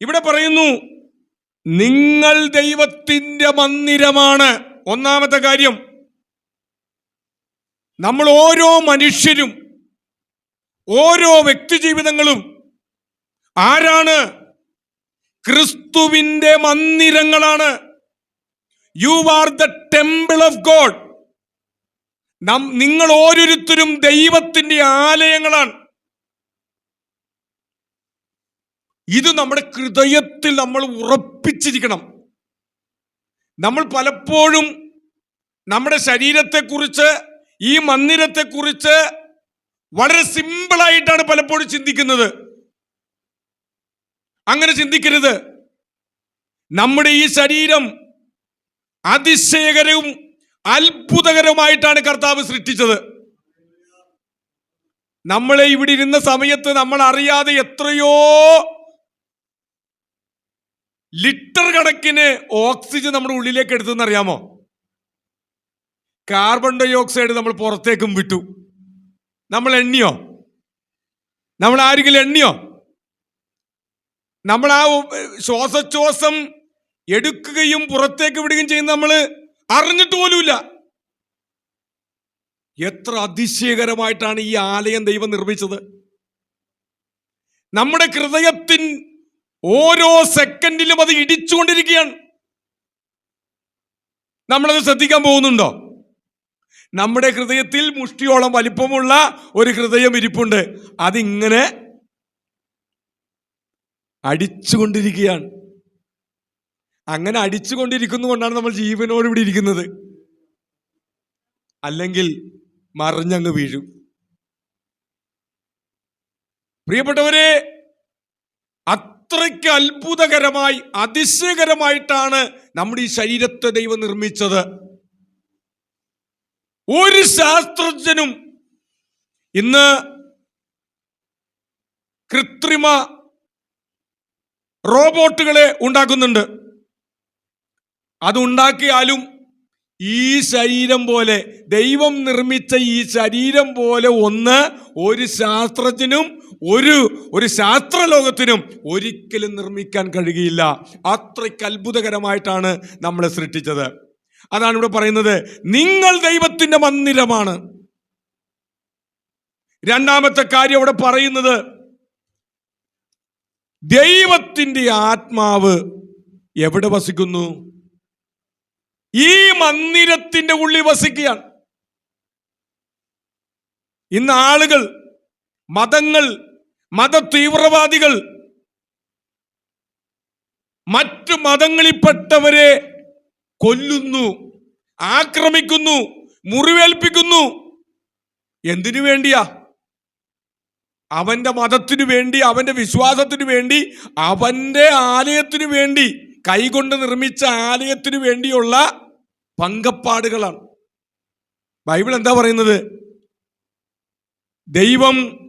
ഇവിടെ പറയുന്നു നിങ്ങൾ ദൈവത്തിന്റെ മന്ദിരമാണ്. ഒന്നാമത്തെ കാര്യം നമ്മൾ ഓരോ മനുഷ്യരും ഓരോ വ്യക്തി ജീവിതങ്ങളും ആരാണ്? ക്രിസ്തുവിന്റെ മന്ദിരങ്ങളാണ്. You are the temple of God നിങ്ങൾ ഓരോരുത്തരും ദൈവത്തിന്റെ ആലയങ്ങളാണ്. ഇത് നമ്മുടെ ഹൃദയത്തിൽ നമ്മൾ ഉറപ്പിച്ചിരിക്കണം. നമ്മൾ പലപ്പോഴും നമ്മുടെ ശരീരത്തെക്കുറിച്ച് ഈ മന്ദിരത്തെക്കുറിച്ച് വളരെ സിമ്പിളായിട്ടാണ് പലപ്പോഴും ചിന്തിക്കുന്നത്. അങ്ങനെ ചിന്തിക്കരുത്. നമ്മുടെ ഈ ശരീരം അതിശയകരവും അത്ഭുതകരവുമായിട്ടാണ് കർത്താവ് സൃഷ്ടിച്ചത്. നമ്മളെ ഇവിടെ ഇരുന്ന സമയത്ത് നമ്മൾ അറിയാതെ എത്രയോ ലിറ്റർ കണക്കിന് ഓക്സിജൻ നമ്മുടെ ഉള്ളിലേക്ക് എടുത്തെന്ന് അറിയാമോ? കാർബൺ ഡൈ ഓക്സൈഡ് നമ്മൾ പുറത്തേക്കും വിട്ടു. നമ്മൾ എണ്ണിയോ? നമ്മൾ ആരെങ്കിലും എണ്ണിയോ? നമ്മൾ ആ ശ്വാസോച്ഛ്വാസം എടുക്കുകയും പുറത്തേക്ക് വിടുകയും ചെയ്യുന്ന നമ്മൾ അറിഞ്ഞിട്ട് പോലുമില്ല. എത്ര അതിശയകരമായിട്ടാണ് ഈ ആലയം ദൈവം നിർമ്മിച്ചത്. നമ്മുടെ ഹൃദയത്തിൻ ഓരോ സെക്കൻഡിലും അത് ഇടിച്ചുകൊണ്ടിരിക്കുകയാണ്. നമ്മളത് ശ്രദ്ധിക്കാൻ പോകുന്നുണ്ടോ? നമ്മുടെ ഹൃദയത്തിൽ മുഷ്ടിയോളം വലിപ്പമുള്ള ഒരു ഹൃദയം ഇരിപ്പുണ്ട്. അതിങ്ങനെ അടിച്ചുകൊണ്ടിരിക്കുകയാണ്. അങ്ങനെ അടിച്ചുകൊണ്ടിരിക്കുന്നതുകൊണ്ടാണ് നമ്മൾ ജീവനോട് ഇവിടെ ഇരിക്കുന്നത്. അല്ലെങ്കിൽ മറിഞ്ഞങ്ങ് വീഴും. പ്രിയപ്പെട്ടവരെ അത്രയ്ക്ക് അത്ഭുതകരമായി അതിശയകരമായിട്ടാണ് നമ്മുടെ ഈ ശരീരത്തെ ദൈവം നിർമ്മിച്ചത്. ഒരു ശാസ്ത്രജ്ഞനും ഇന്ന് കൃത്രിമ റോബോട്ടുകളെ ഉണ്ടാക്കുന്നുണ്ട്. അതുണ്ടാക്കിയാലും ഈ ശരീരം പോലെ ദൈവം നിർമ്മിച്ച ഈ ശരീരം പോലെ ഒന്ന് ഒരു ശാസ്ത്രജ്ഞനും ഒരു ഒരു ശാസ്ത്രലോകത്തിനും ഒരിക്കലും നിർമ്മിക്കാൻ കഴിയില്ല അത്രയ്ക്ക് അത്ഭുതകരമായിട്ടാണ് നമ്മളെ സൃഷ്ടിച്ചത്. അതാണ് ഇവിടെ പറയുന്നത്. നിങ്ങൾ ദൈവത്തിന്റെ മന്ദിരമാണ്. രണ്ടാമത്തെ കാര്യം അവിടെ പറയുന്നത്. ദൈവത്തിന്റെ ആത്മാവ് എവിടെ വസിക്കുന്നു? ഈ മന്ദിരത്തിന്റെ ഉള്ളിൽ വസിക്കുകയാണ്. ഇന്ന് ആളുകൾ മതങ്ങൾ മത തീവ്രവാദികൾ മറ്റു മതങ്ങളിൽപ്പെട്ടവരെ കൊല്ലുന്നു ആക്രമിക്കുന്നു മുറിവേൽപ്പിക്കുന്നു. എന്തിനു വേണ്ടിയാ? അവന്റെ മതത്തിനു വേണ്ടി അവന്റെ വിശ്വാസത്തിനു വേണ്ടി അവന്റെ ആലയത്തിനു വേണ്ടി കൈകൊണ്ട് നിർമ്മിച്ച ആലയത്തിനു വേണ്ടിയുള്ള പങ്കപ്പാടുകളാണ്. ബൈബിൾ എന്താ പറയുന്നത്? ദൈവം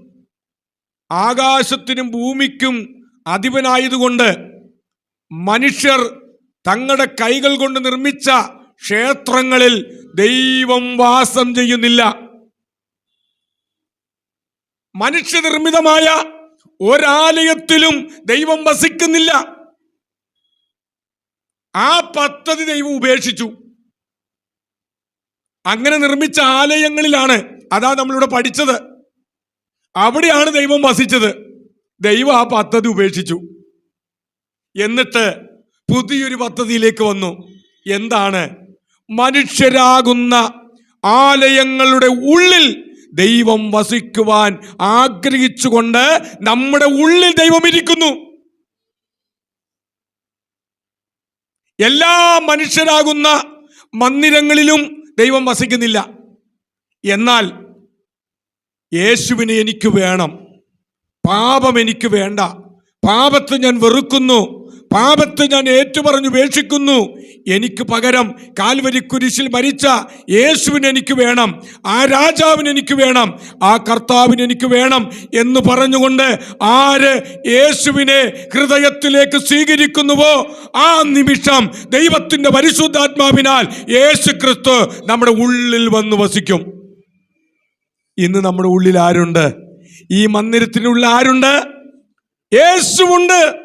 ആകാശത്തിനും ഭൂമിക്കും അധിപനായതുകൊണ്ട് മനുഷ്യർ തങ്ങളുടെ കൈകൾ കൊണ്ട് നിർമ്മിച്ച ക്ഷേത്രങ്ങളിൽ ദൈവം വാസം ചെയ്യുന്നില്ല. മനുഷ്യനിർമ്മിതമായ ഒരാലയത്തിലും ദൈവം വസിക്കുന്നില്ല. ആ പദ്ധതി ദൈവം ഉപേക്ഷിച്ചു. അങ്ങനെ നിർമ്മിച്ച ആലയങ്ങളിലാണ് അതാ നമ്മളിവിടെ പഠിച്ചത്. അവിടെയാണ് ദൈവം വസിച്ചത്. ദൈവം ആ പദ്ധതി ഉപേക്ഷിച്ചു. എന്നിട്ട് പുതിയൊരു പദ്ധതിയിലേക്ക് വന്നു. എന്താണ്? മനുഷ്യരാകുന്ന ആലയങ്ങളുടെ ഉള്ളിൽ ദൈവം വസിക്കുവാൻ ആഗ്രഹിച്ചുകൊണ്ട് നമ്മുടെ ഉള്ളിൽ ദൈവം ഇരിക്കുന്നു. എല്ലാ മനുഷ്യരാകുന്ന മന്ദിരങ്ങളിലും ദൈവം വസിക്കുന്നില്ല. എന്നാൽ യേശുവിനെ എനിക്ക് വേണം. പാപം എനിക്ക് വേണ്ട. പാപത്തെ ഞാൻ വെറുക്കുന്നു. പാപത്തെ ഞാൻ ഏറ്റുപറഞ്ഞു ഉപേക്ഷിക്കുന്നു. എനിക്ക് പകരം കാൽവരി കുരിശിൽ മരിച്ച യേശുവിന് എനിക്ക് വേണം. ആ രാജാവിന് എനിക്ക് വേണം. ആ കർത്താവിന് എനിക്ക് വേണം എന്ന് പറഞ്ഞുകൊണ്ട് ആര് യേശുവിനെ ഹൃദയത്തിലേക്ക് സ്വീകരിക്കുന്നുവോ ആ നിമിഷം ദൈവത്തിന്റെ പരിശുദ്ധാത്മാവിനാൽ യേശു ക്രിസ്തു നമ്മുടെ ഉള്ളിൽ വന്ന് വസിക്കും. ഇന്ന് നമ്മുടെ ഉള്ളിൽ ആരുണ്ട്? ഈ മന്ദിരത്തിനുള്ളിൽ ആരുണ്ട്? യേശുവുണ്ട്.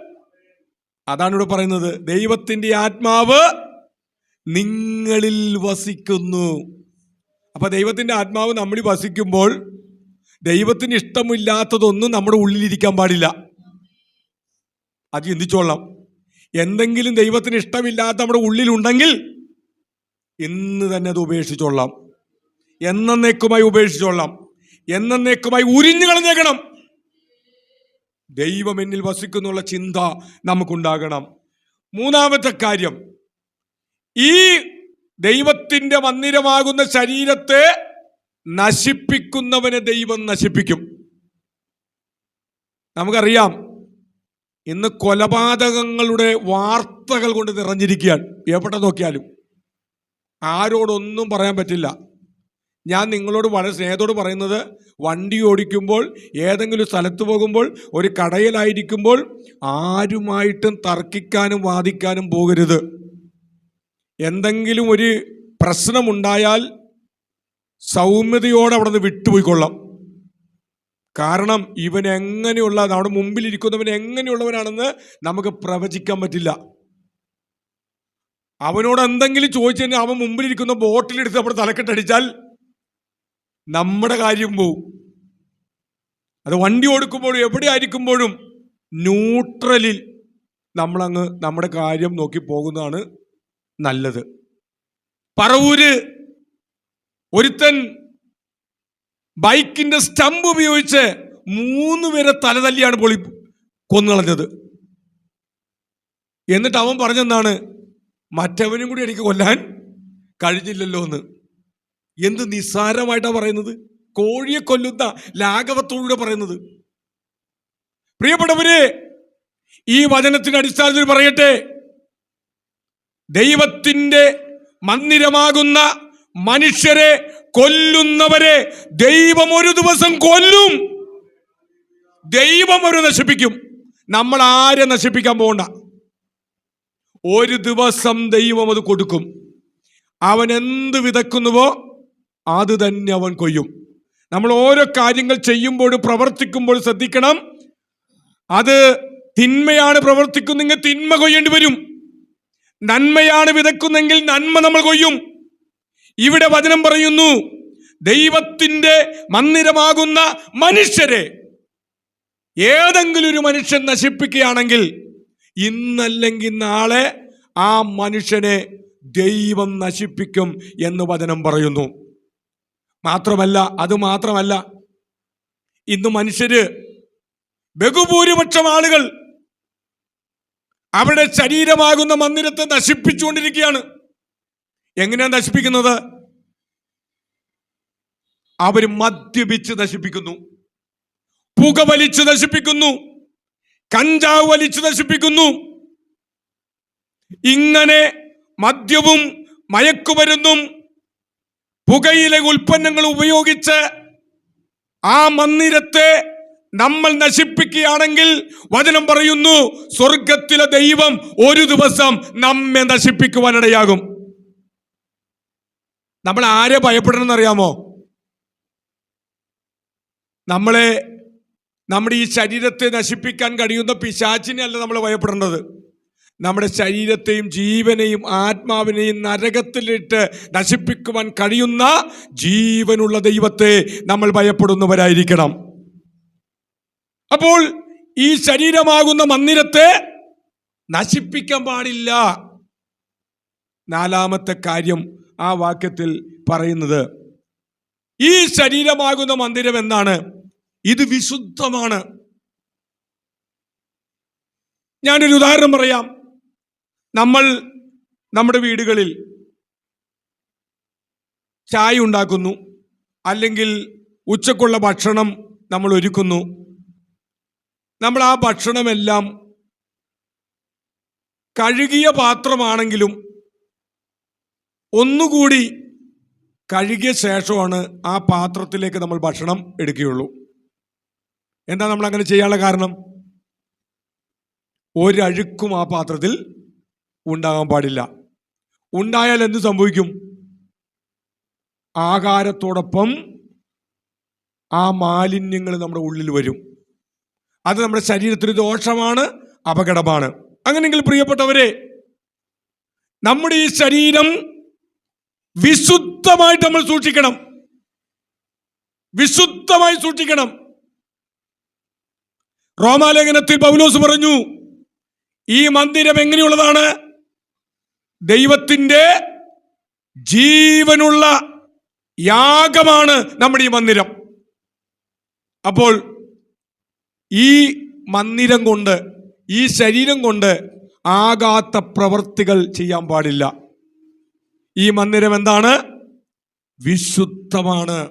അതാണ് ഇവിടെ പറയുന്നത്. ദൈവത്തിന്റെ ആത്മാവ് നിങ്ങളിൽ വസിക്കുന്നു. അപ്പൊ ദൈവത്തിന്റെ ആത്മാവ് നമ്മളിൽ വസിക്കുമ്പോൾ ദൈവത്തിന് ഇഷ്ടമില്ലാത്തതൊന്നും നമ്മുടെ ഉള്ളിലിരിക്കാൻ പാടില്ല. അത് ചിന്തിച്ചോളാം. എന്തെങ്കിലും ദൈവത്തിന് ഇഷ്ടമില്ലാത്ത നമ്മുടെ ഉള്ളിലുണ്ടെങ്കിൽ ഇന്ന് തന്നെ അത് ഉപേക്ഷിച്ചോളാം. എന്നേക്കുമായി ഉപേക്ഷിച്ചോളാം. എന്നേക്കുമായി ഉരിഞ്ഞു കളഞ്ഞേക്കണം. ദൈവം എന്നിൽ വസിക്കുന്നുള്ള ചിന്ത നമുക്കുണ്ടാകണം. മൂന്നാമത്തെ കാര്യം ഈ ദൈവത്തിന്റെ മന്ദിരമാകുന്ന ശരീരത്തെ നശിപ്പിക്കുന്നവനെ ദൈവം നശിപ്പിക്കും. നമുക്കറിയാം ഇന്ന് കൊലപാതകങ്ങളുടെ വാർത്തകൾ കൊണ്ട് നിറഞ്ഞിരിക്കുകയാണ്. എവിടെ നോക്കിയാലും ആരോടൊന്നും പറയാൻ പറ്റില്ല. ഞാൻ നിങ്ങളോട് വളരെ സ്നേഹത്തോട് പറയുന്നത് വണ്ടി ഓടിക്കുമ്പോൾ ഏതെങ്കിലും സ്ഥലത്ത് പോകുമ്പോൾ ഒരു കടയിലായിരിക്കുമ്പോൾ ആരുമായിട്ടും തർക്കിക്കാനും വാദിക്കാനും പോകരുത്. എന്തെങ്കിലും ഒരു പ്രശ്നമുണ്ടായാൽ സൗമ്യതയോടെ അവിടെ നിന്ന് വിട്ടുപോയിക്കൊള്ളാം. കാരണം ഇവൻ എങ്ങനെയുള്ള നമ്മുടെ മുമ്പിലിരിക്കുന്നവൻ എങ്ങനെയുള്ളവനാണെന്ന് നമുക്ക് പ്രവചിക്കാൻ പറ്റില്ല. അവനോട് എന്തെങ്കിലും ചോദിച്ചു കഴിഞ്ഞാൽ അവൻ മുമ്പിലിരിക്കുന്ന ബോട്ടിലെടുത്ത് അവിടെ തലക്കെട്ടടിച്ചാൽ നമ്മുടെ കാര്യം പോവും. അത് വണ്ടി ഓടുക്കുമ്പോഴും എവിടെ ആയിരിക്കുമ്പോഴും ന്യൂട്രലിൽ നമ്മളങ്ങ് നമ്മുടെ കാര്യം നോക്കി പോകുന്നതാണ് നല്ലത്. പറവൂര് ഒരുത്തൻ ബൈക്കിന്റെ സ്റ്റമ്പ് ഉപയോഗിച്ച് മൂന്ന് പേരെ തലതല്ലിയാണ് പൊളി കൊന്നുകളഞ്ഞത് എന്നിട്ട് അവൻ പറഞ്ഞെന്നാണ് മറ്റവനും കൂടി എനിക്ക് കൊല്ലാൻ കഴിഞ്ഞില്ലല്ലോ എന്ന് എന്ത് നിസ്സാരമായിട്ടാണ് പറയുന്നത്? കോഴിയെ കൊല്ലുന്ന ലാഘവത്തോടുകൂടെ പറയുന്നത്. പ്രിയപ്പെട്ടവര് ഈ വചനത്തിന്റെ അടിസ്ഥാനത്തിൽ പറയട്ടെ. ദൈവത്തിന്റെ മന്ദിരമാകുന്ന മനുഷ്യരെ കൊല്ലുന്നവരെ ദൈവം ഒരു ദിവസം കൊല്ലും. ദൈവം ഒരു നശിപ്പിക്കും. നമ്മൾ ആരെ നശിപ്പിക്കാൻ പോകണ്ട. ഒരു ദിവസം ദൈവം അത് കൊടുക്കും. അവൻ എന്ത് വിതക്കുന്നുവോ അത് തന്നെ അവൻ കൊയ്യും. നമ്മൾ ഓരോ കാര്യങ്ങൾ ചെയ്യുമ്പോൾ പ്രവർത്തിക്കുമ്പോൾ ശ്രദ്ധിക്കണം. അത് തിന്മയാണ് പ്രവർത്തിക്കുന്നെങ്കിൽ തിന്മ കൊയ്യേണ്ടി വരും. നന്മയാണ് വിതക്കുന്നെങ്കിൽ നന്മ നമ്മൾ കൊയ്യും. ഇവിടെ വചനം പറയുന്നു ദൈവത്തിന്റെ മന്ദിരമാകുന്ന മനുഷ്യരെ. ഏതെങ്കിലും ഒരു മനുഷ്യൻ നശിപ്പിക്കുകയാണെങ്കിൽ ഇന്നല്ലെങ്കിൽ നാളെ ആ മനുഷ്യനെ ദൈവം നശിപ്പിക്കും എന്ന് വചനം പറയുന്നു. മാത്രമല്ല അത് മാത്രമല്ല ഇന്ന് മനുഷ്യര് ബഹുഭൂരിപക്ഷം ആളുകൾ അവരുടെ ശരീരമാകുന്ന മന്ദിരത്തെ നശിപ്പിച്ചുകൊണ്ടിരിക്കുകയാണ്. എങ്ങനെയാണ് നശിപ്പിക്കുന്നത്? അവർ മദ്യപിച്ച് നശിപ്പിക്കുന്നു പുകവലിച്ച് നശിപ്പിക്കുന്നു കഞ്ചാവ് വലിച്ചു നശിപ്പിക്കുന്നു. ഇങ്ങനെ മദ്യവും മയക്കുമരുന്നും പുകയിലെ ഉൽപ്പന്നങ്ങൾ ഉപയോഗിച്ച് ആ മന്ദിരത്തെ നമ്മൾ നശിപ്പിക്കുകയാണെങ്കിൽ വചനം പറയുന്നു സ്വർഗത്തിലെ ദൈവം ഒരു ദിവസം നമ്മെ നശിപ്പിക്കുവാനിടയാകും. നമ്മൾ ആരെ ഭയപ്പെടണം എന്നറിയാമോ നമ്മളെ നമ്മുടെ ഈ ശരീരത്തെ നശിപ്പിക്കാൻ കഴിയുന്ന പിശാചിനെ അല്ല നമ്മൾ ഭയപ്പെടേണ്ടത്. നമ്മുടെ ശരീരത്തെയും ജീവനെയും ആത്മാവിനെയും നരകത്തിലിട്ട് നശിപ്പിക്കുവാൻ കഴിയുന്ന ജീവനുള്ള ദൈവത്തെ നമ്മൾ ഭയപ്പെടുന്നവരായിരിക്കണം. അപ്പോൾ ഈ ശരീരമാകുന്ന മന്ദിരത്തെ നശിപ്പിക്കാൻ പാടില്ല. നാലാമത്തെ കാര്യം ആ വാക്യത്തിൽ പറയുന്നത് ഈ ശരീരമാകുന്ന മന്ദിരം എന്നാണ്. ഇത് വിശുദ്ധമാണ്. ഞാനൊരു ഉദാഹരണം പറയാം. നമ്മൾ നമ്മുടെ വീടുകളിൽ ചായ ഉണ്ടാക്കുന്നു അല്ലെങ്കിൽ ഉച്ചക്കുള്ള ഭക്ഷണം നമ്മൾ ഒരുക്കുന്നു. നമ്മൾ ആ ഭക്ഷണമെല്ലാം കഴുകിയ പാത്രമാണെങ്കിലും ഒന്നുകൂടി കഴുകിയ ശേഷമാണ് ആ പാത്രത്തിലേക്ക് നമ്മൾ ഭക്ഷണം എടുക്കുകയുള്ളൂ. എന്താ നമ്മൾ അങ്ങനെ ചെയ്യാനുള്ള കാരണം? ഒരഴുക്കും ആ പാത്രത്തിൽ ഉണ്ടാകാൻ പാടില്ല. ഉണ്ടായാൽ എന്ത് സംഭവിക്കും? ആകാരത്തോടൊപ്പം ആ മാലിന്യങ്ങൾ നമ്മുടെ ഉള്ളിൽ വരും. അത് നമ്മുടെ ശരീരത്തിന് ദോഷമാണ് അപകടമാണ്. അങ്ങനെയെങ്കിൽ പ്രിയപ്പെട്ടവരെ നമ്മുടെ ഈ ശരീരം വിശുദ്ധമായിട്ട് നമ്മൾ സൂക്ഷിക്കണം. വിശുദ്ധമായി സൂക്ഷിക്കണം. റോമാലേഖനത്തിൽ പൗലോസ് പറഞ്ഞു ഈ മന്ദിരം എങ്ങനെയുള്ളതാണ്? ദൈവത്തിന്റെ ജീവനുള്ള യാഗമാണ് നമ്മുടെ ഈ മന്ദിരം. അപ്പോൾ ഈ മന്ദിരം കൊണ്ട് ഈ ശരീരം കൊണ്ട് ആകാത്ത പ്രവർത്തികൾ ചെയ്യാൻ പാടില്ല. ഈ മന്ദിരം എന്താണ്? വിശുദ്ധമാണ്.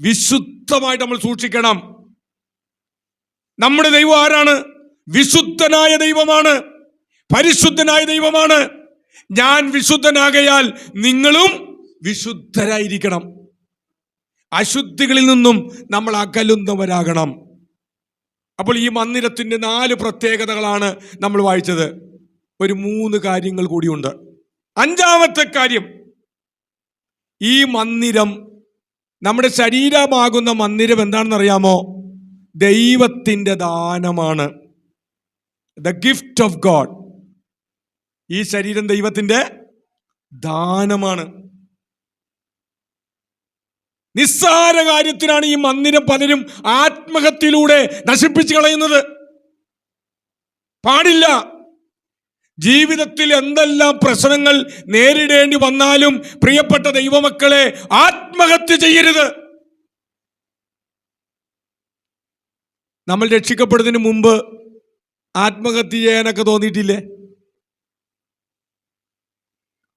വിശുദ്ധമായിട്ട് നമ്മൾ സൂക്ഷിക്കണം. നമ്മുടെ ദൈവം ആരാണ്? വിശുദ്ധനായ ദൈവമാണ്. പരിശുദ്ധനായ ദൈവമാണ്. ഞാൻ വിശുദ്ധനാകയാൽ നിങ്ങളും വിശുദ്ധരായിരിക്കണം. അശുദ്ധികളിൽ നിന്നും നമ്മൾ അകലുന്നവരാകണം. അപ്പോൾ ഈ മന്ദിരത്തിന്റെ നാല് പ്രത്യേകതകളാണ് നമ്മൾ വായിച്ചത്. ഒരു മൂന്ന് കാര്യങ്ങൾ കൂടിയുണ്ട്. അഞ്ചാമത്തെ കാര്യം ഈ മന്ദിരം നമ്മുടെ ശരീരമാകുന്ന മന്ദിരം എന്താണെന്ന് അറിയാമോ ദൈവത്തിന്റെ ദാനമാണ്. ദ ഗിഫ്റ്റ് ഓഫ് ഗോഡ് ഈ ശരീരം ദൈവത്തിന്റെ ദാനമാണ്. നിസ്സാര കാര്യത്തിനാണ് ഈ മന്ദിരം പലരും ആത്മഹത്യയിലൂടെ നശിപ്പിച്ചു കളയുന്നത്. പാടില്ല. ജീവിതത്തിൽ എന്തെല്ലാം പ്രശ്നങ്ങൾ നേരിടേണ്ടി വന്നാലും പ്രിയപ്പെട്ട ദൈവമക്കളെ ആത്മഹത്യ ചെയ്യരുത്. നമ്മൾ രക്ഷിക്കപ്പെടുന്നതിന് മുമ്പ് ആത്മഹത്യ ചെയ്യാനൊക്കെ തോന്നിയിട്ടില്ലേ?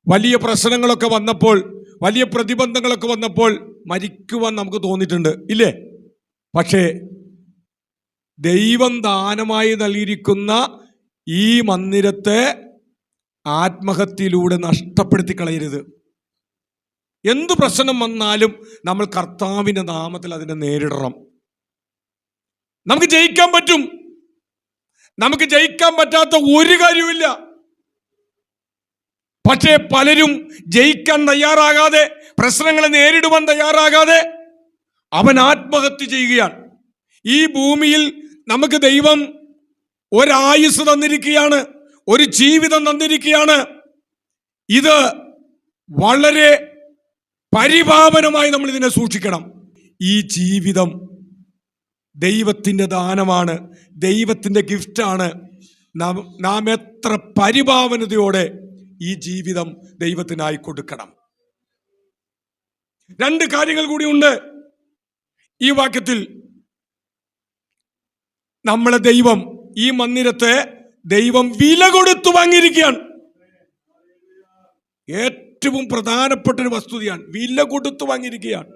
വലിയ പ്രശ്നങ്ങളൊക്കെ വന്നപ്പോൾ വലിയ പ്രതിബന്ധങ്ങളൊക്കെ വന്നപ്പോൾ മരിക്കുവാൻ നമുക്ക് തോന്നിയിട്ടുണ്ട്. ഇല്ലേ? പക്ഷേ ദൈവം ദാനമായി നൽകിയിരിക്കുന്ന ഈ മന്ദിരത്തെ ആത്മഹത്യയിലൂടെ നഷ്ടപ്പെടുത്തി കളയരുത് എന്തു പ്രശ്നം വന്നാലും നമ്മൾ കർത്താവിന്റെ നാമത്തിൽ അതിനെ നേരിടണം. നമുക്ക് ജയിക്കാൻ പറ്റും. നമുക്ക് ജയിക്കാൻ പറ്റാത്ത ഒരു കാര്യവുമില്ല. പക്ഷേ പലരും ജയിക്കാൻ തയ്യാറാകാതെ പ്രശ്നങ്ങളെ നേരിടുവാൻ തയ്യാറാകാതെ അവൻ ആത്മഹത്യ ചെയ്യുകയാണ്. ഈ ഭൂമിയിൽ നമുക്ക് ദൈവം ഒരായുസ് തന്നിരിക്കുകയാണ് ഒരു ജീവിതം തന്നിരിക്കുകയാണ്. ഇത് വളരെ പരിപാവനമായി നമ്മൾ ഇതിനെ സൂക്ഷിക്കണം. ഈ ജീവിതം ദൈവത്തിന്റെ ദാനമാണ് ദൈവത്തിന്റെ ഗിഫ്റ്റാണ്. നാം നാം എത്ര പരിഭാവനതയോടെ ഈ ജീവിതം ദൈവത്തിനായി കൊടുക്കണം. രണ്ട് കാര്യങ്ങൾ കൂടി ഉണ്ട്. ഈ വാക്യത്തിൽ നമ്മളെ ദൈവം ഈ മന്ദിരത്തെ ദൈവം വില കൊടുത്തു വാങ്ങിയിരിക്കുകയാണ്. ഏറ്റവും പ്രധാനപ്പെട്ട ഒരു വസ്തുതയാണ്. വില കൊടുത്തു വാങ്ങിയിരിക്കുകയാണ്.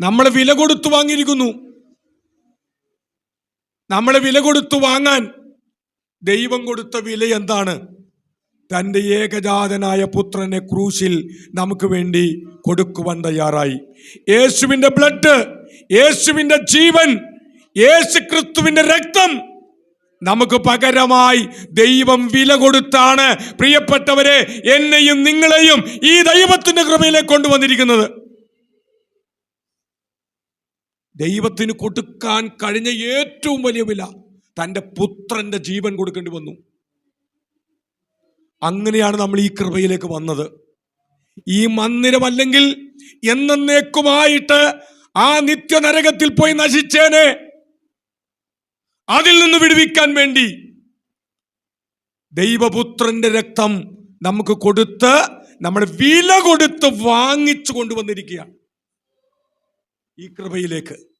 നമ്മളെ വില കൊടുത്തു വാങ്ങിയിരിക്കുന്നു. നമ്മളെ വില കൊടുത്തു വാങ്ങാൻ ദൈവം കൊടുത്ത വില എന്താണ്? തന്റെ ഏകജാതനായ പുത്രനെ ക്രൂശിൽ നമുക്ക് വേണ്ടി കൊടുക്കുവാൻ തയ്യാറായി. യേശുവിന്റെ ബ്ലഡ് യേശുവിന്റെ ജീവൻ യേശു ക്രിസ്തുവിന്റെ രക്തം നമുക്ക് പകരമായി ദൈവം വില കൊടുത്താണ്. പ്രിയപ്പെട്ടവരെ എന്നെയും നിങ്ങളെയും ഈ ദൈവത്തിന്റെ കൃപയിലേക്ക് കൊണ്ടുവന്നിരിക്കുന്നത്. ദൈവത്തിന് കൊടുക്കാൻ കഴിഞ്ഞ ഏറ്റവും വലിയ വില തന്റെ പുത്രന്റെ ജീവൻ കൊടുക്കേണ്ടി വന്നു. അങ്ങനെയാണ് നമ്മൾ ഈ കൃപയിലേക്ക് വന്നത്. ഈ മന്ദിരമല്ലെങ്കിൽ എന്നേക്കുമായിട്ട് ആ നിത്യനരകത്തിൽ പോയി നശിച്ചേനെ. അതിൽ നിന്ന് വിടുവിക്കാൻ വേണ്ടി ദൈവപുത്രന്റെ രക്തം നമുക്ക് കൊടുത്ത് നമ്മൾ വില കൊടുത്ത് വാങ്ങിച്ചു കൊണ്ടുവന്നിരിക്കുകയാണ്. ഈ കൃപയിലേക്ക്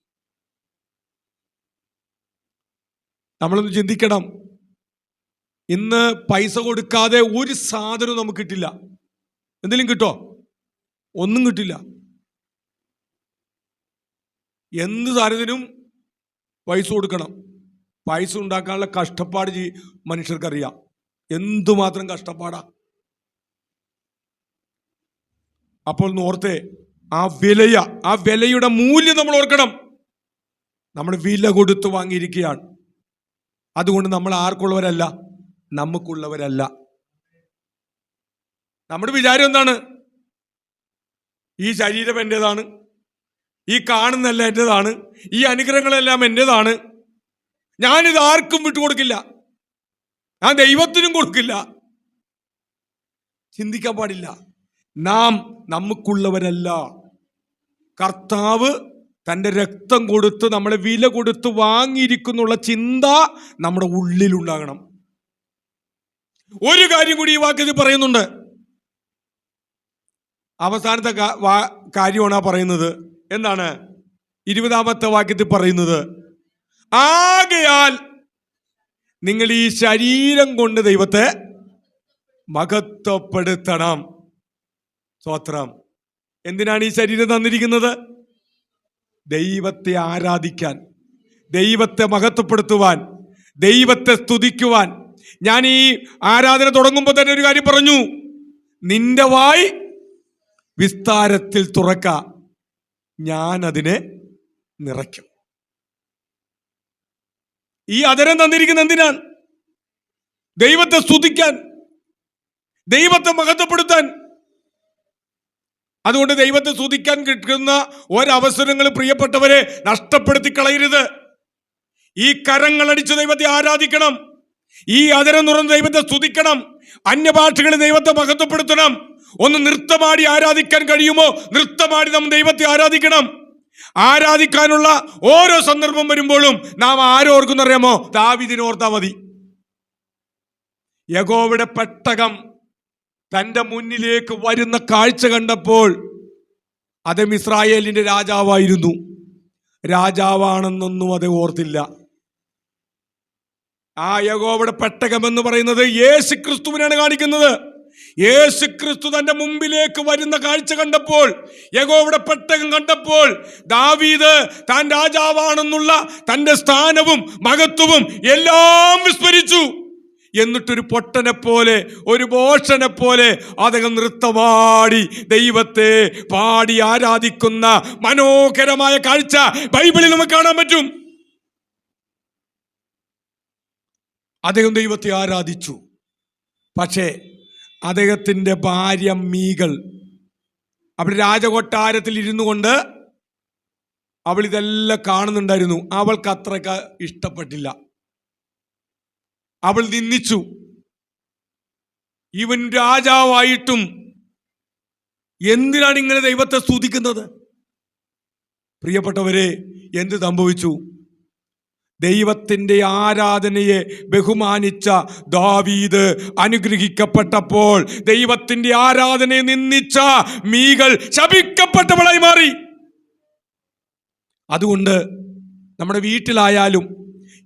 നമ്മളൊന്ന് ചിന്തിക്കണം. ഇന്ന് പൈസ കൊടുക്കാതെ ഒരു സാധനവും നമുക്ക് കിട്ടില്ല. എന്തെങ്കിലും കിട്ടോ? ഒന്നും കിട്ടില്ല. എന്ത് സാധനത്തിനും പൈസ കൊടുക്കണം. പൈസ ഉണ്ടാക്കാനുള്ള കഷ്ടപ്പാട് മനുഷ്യർക്കറിയാം. എന്തുമാത്രം കഷ്ടപ്പാടാ. അപ്പോൾ ഓർത്തെ ആ വിലയ ആ വിലയുടെ മൂല്യം നമ്മൾ ഓർക്കണം. നമ്മൾ വില കൊടുത്ത് വാങ്ങിയിരിക്കുകയാണ്. അതുകൊണ്ട് നമ്മൾ ആർക്കുള്ളവരല്ല നമുക്കുള്ളവരല്ല. നമ്മുടെ വിചാരം എന്താണ്? ഈ ശരീരം എന്റെതാണ് ഈ കാണുന്നല്ല എന്റെതാണ് ഈ അനുഗ്രഹങ്ങളെല്ലാം എന്റെതാണ് ഞാനിത് ആർക്കും വിട്ടുകൊടുക്കില്ല. ഞാൻ ദൈവത്തിനും കൊടുക്കില്ല. ചിന്തിക്കാൻ പാടില്ല. നാം നമുക്കുള്ളവരല്ല. കർത്താവ് തന്റെ രക്തം കൊടുത്ത് നമ്മളെ വില കൊടുത്ത് വാങ്ങിയിരിക്കുന്നുള്ള ചിന്ത നമ്മുടെ ഉള്ളിലുണ്ടാകണം. ഒരു കാര്യം കൂടി ഈ വാക്യത്തിൽ പറയുന്നുണ്ട്. അവസാനത്തെ കാര്യമാണ് ആ പറയുന്നത്. എന്താണ്? ഇരുപതാമത്തെ വാക്യത്തിൽ പറയുന്നത്. ആകയാൽ നിങ്ങൾ ഈ ശരീരം കൊണ്ട് ദൈവത്തെ മഹത്വപ്പെടുത്തണം. സ്വത്രം എന്തിനാണ് ഈ ശരീരം തന്നിരിക്കുന്നത്? ദൈവത്തെ ആരാധിക്കാൻ ദൈവത്തെ മഹത്വപ്പെടുത്തുവാൻ ദൈവത്തെ സ്തുതിക്കുവാൻ. ഞാൻ ഈ ആരാധന തുടങ്ങുമ്പോൾ തന്നെ ഒരു കാര്യം പറഞ്ഞു. നിന്റെ വായി വിസ്താരത്തിൽ തുറക്ക. ഞാൻ അതിനെ നിറയ്ക്കും. ഈ അതരം തന്നിരിക്കുന്ന എന്തിനാണ്? ദൈവത്തെ സ്തുതിക്കാൻ ദൈവത്തെ മഹത്വപ്പെടുത്താൻ. അതുകൊണ്ട് ദൈവത്തെ സ്തുതിക്കാൻ കിട്ടുന്ന ഒരവസരങ്ങൾ പ്രിയപ്പെട്ടവരെ നഷ്ടപ്പെടുത്തി കളയരുത്. ഈ കരങ്ങളടിച്ച് ദൈവത്തെ ആരാധിക്കണം. ഈ അതിരം തുറന്ന് ദൈവത്തെ സ്തുതിക്കണം. അന്യഭാഷകളിൽ ദൈവത്തെ മഹത്വപ്പെടുത്തണം. ഒന്ന് നൃത്തമാടി ആരാധിക്കാൻ കഴിയുമോ? നൃത്തമാടി നാം ദൈവത്തെ ആരാധിക്കണം. ആരാധിക്കാനുള്ള ഓരോ സന്ദർഭം വരുമ്പോഴും നാം ആരോർക്കുന്നറിയാമോ ദാവിദിനോർത്താ മതി. യഗോവിടെ പെട്ടകം. തന്റെ മുന്നിലേക്ക് വരുന്ന കാഴ്ച കണ്ടപ്പോൾ അദ്ദേഹം ഇസ്രായേലിന്റെ രാജാവായിരുന്നു. രാജാവാണെന്നൊന്നും അത് ഓർത്തില്ല. ആ യഗോവിടെ പെട്ടകം എന്ന് പറയുന്നത് യേശു ക്രിസ്തുവിനാണ് കാണിക്കുന്നത്. യേശു ക്രിസ്തു തന്റെ മുമ്പിലേക്ക് വരുന്ന കാഴ്ച കണ്ടപ്പോൾ യഗോവിടെ പെട്ടകം കണ്ടപ്പോൾ ദാവീദ് താൻ രാജാവാണെന്നുള്ള തന്റെ സ്ഥാനവും മഹത്വവും എല്ലാം വിസ്മരിച്ചു. എന്നിട്ടൊരു പൊട്ടനെ പോലെ ഒരു ബോഷനെ പോലെ അദ്ദേഹം നൃത്തമാടി ദൈവത്തെ പാടി ആരാധിക്കുന്ന മനോഹരമായ കാഴ്ച ബൈബിളിൽ നമുക്ക് കാണാൻ പറ്റും. അദ്ദേഹം ദൈവത്തെ ആരാധിച്ചു. പക്ഷേ അദ്ദേഹത്തിന്റെ ഭാര്യ മീകൾ അവിടെ രാജകൊട്ടാരത്തിൽ ഇരുന്നു കൊണ്ട് അവൾ ഇതെല്ലാം കാണുന്നുണ്ടായിരുന്നു. അവൾക്ക് അത്രയ്ക്ക് ഇഷ്ടപ്പെട്ടില്ല. അവൾ നിന്ദിച്ചു. ഇവൻ രാജാവായിട്ടും എന്തിനാണ് ഇങ്ങനെ ദൈവത്തെ സ്തുതിക്കുന്നത്? പ്രിയപ്പെട്ടവരെ എന്ത് സംഭവിച്ചു? ദൈവത്തിന്റെ ആരാധനയെ ബഹുമാനിച്ച ദാവീദ് അനുഗ്രഹിക്കപ്പെട്ടപ്പോൾ ദൈവത്തിന്റെ ആരാധനയെ നിന്ദിച്ച മീകൾ ശപിക്കപ്പെട്ടവളായി മാറി. അതുകൊണ്ട് നമ്മുടെ വീട്ടിലായാലും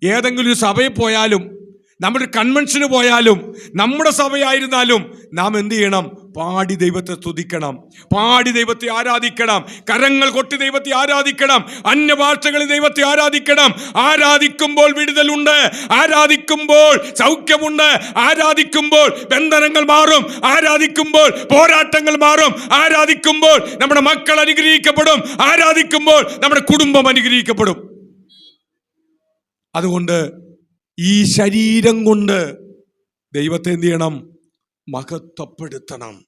ഏതെങ്കിലും ഒരു സഭയിൽ പോയാലും നമ്മുടെ കൺവെൻഷന് പോയാലും നമ്മുടെ സഭയായിരുന്നാലും നാം എന്ത് ചെയ്യണം? പാടി ദൈവത്തെ സ്തുതിക്കണം. പാടി ദൈവത്തെ ആരാധിക്കണം. കരങ്ങൾ കൊട്ടി ദൈവത്തെ ആരാധിക്കണം. അന്യഭാഷകളിൽ ദൈവത്തെ ആരാധിക്കണം. ആരാധിക്കുമ്പോൾ വിടുതലുണ്ട്. ആരാധിക്കുമ്പോൾ സൗഖ്യമുണ്ട്. ആരാധിക്കുമ്പോൾ ബന്ധനങ്ങൾ മാറും. ആരാധിക്കുമ്പോൾ പോരാട്ടങ്ങൾ മാറും. ആരാധിക്കുമ്പോൾ നമ്മുടെ മക്കൾ അനുഗ്രഹിക്കപ്പെടും. ആരാധിക്കുമ്പോൾ നമ്മുടെ കുടുംബം അനുഗ്രഹിക്കപ്പെടും. അതുകൊണ്ട് ഈ ശരീരം കൊണ്ട് ദൈവത്തെ എന്ത് ചെയ്യണം? മഹത്വപ്പെടുത്തണം.